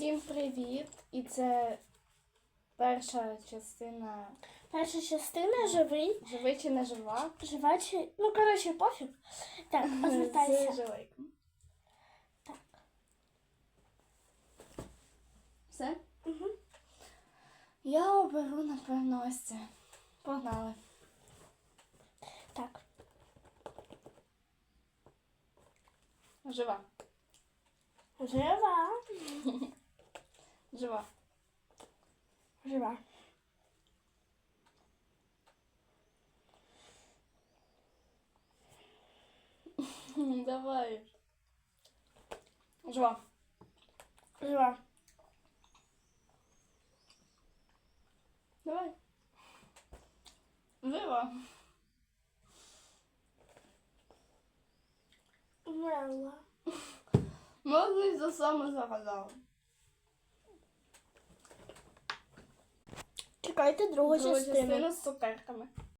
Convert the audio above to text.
Всім привіт! І це перша частина Перша частина живий, живий чи не жива. жива чи. Ну, коротше, пофіг. Так, розвертайся. живейком. Так. Все? Угу. Я оберу, напевно, ось це. Погнали. Так. Жива. Жива. Жива. Жива. Давай. Жива. Жива. Давай. Жива. Жива. Можна за саме загадала. Чекайте другу Другу частину. частину з цукерками.